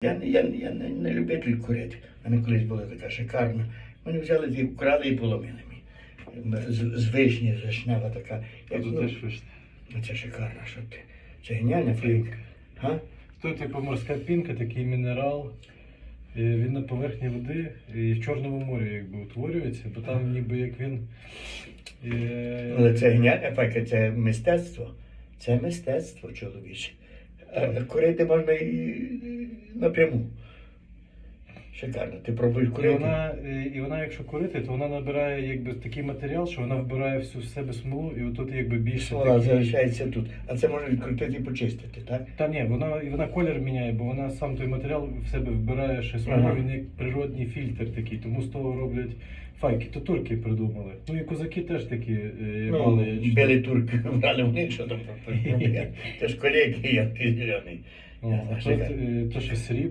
Я, я, я не, не любитель курити. У мене колись була така шикарна. Вони взяли і вкрали і поломили мені. З, з вишні, з вишнева така. Як, ну, вишня. ну, це шикарно, що ти. Це геніальна флейка. Га? Тут типу морська пінка, такий мінерал. Він на поверхні води і в Чорному морі якби утворюється, бо там ніби як він. е, Але це геніальна файка, це мистецтво. Це мистецтво чоловіче. Курити можна і напряму. Шикарно. Ти пробуєш І курити. вона, е, і вона, якщо курити, то вона набирає якби такий матеріал, що вона вбирає всю в себе смолу, і отут якби більше Вона такий... залишається тут. А це можна відкрутити і почистити, так? Та ні, вона, і вона колір міняє, бо вона сам той матеріал в себе вбирає ще смолу, Ага. він як природній фільтр такий, тому з того роблять файки. То турки придумали. Ну і козаки теж такі е, Ну, мали. я білі турки брали вони, що там. Це ж колеги, як зелений. Е, то, що сріб,